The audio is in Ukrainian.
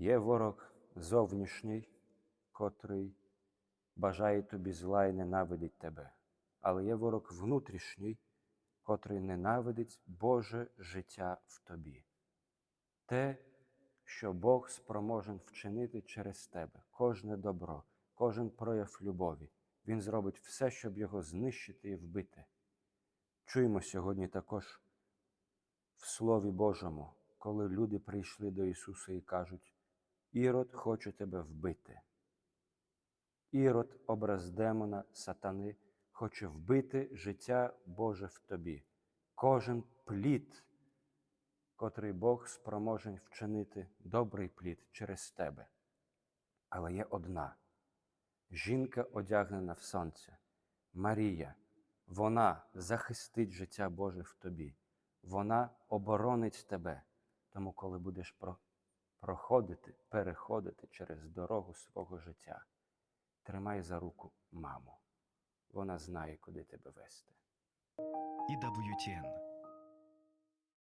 Є ворог зовнішній, котрий бажає тобі зла і ненавидить тебе, але є ворог внутрішній, котрий ненавидить Боже життя в тобі. Те, що Бог спроможен вчинити через тебе, кожне добро, кожен прояв любові, Він зробить все, щоб його знищити і вбити. Чуємо сьогодні також в Слові Божому, коли люди прийшли до Ісуса і кажуть: Ірод хоче тебе вбити. Ірод, образ демона, сатани, хоче вбити життя Боже в тобі. Кожен плід, котрий Бог спроможен вчинити добрий плід через тебе. Але є одна жінка, одягнена в сонце, Марія, вона захистить життя Боже в тобі, вона оборонить тебе. Тому, коли будеш проходити, переходити через дорогу свого життя, тримай за руку маму. Вона знає, куди тебе вести. EWTN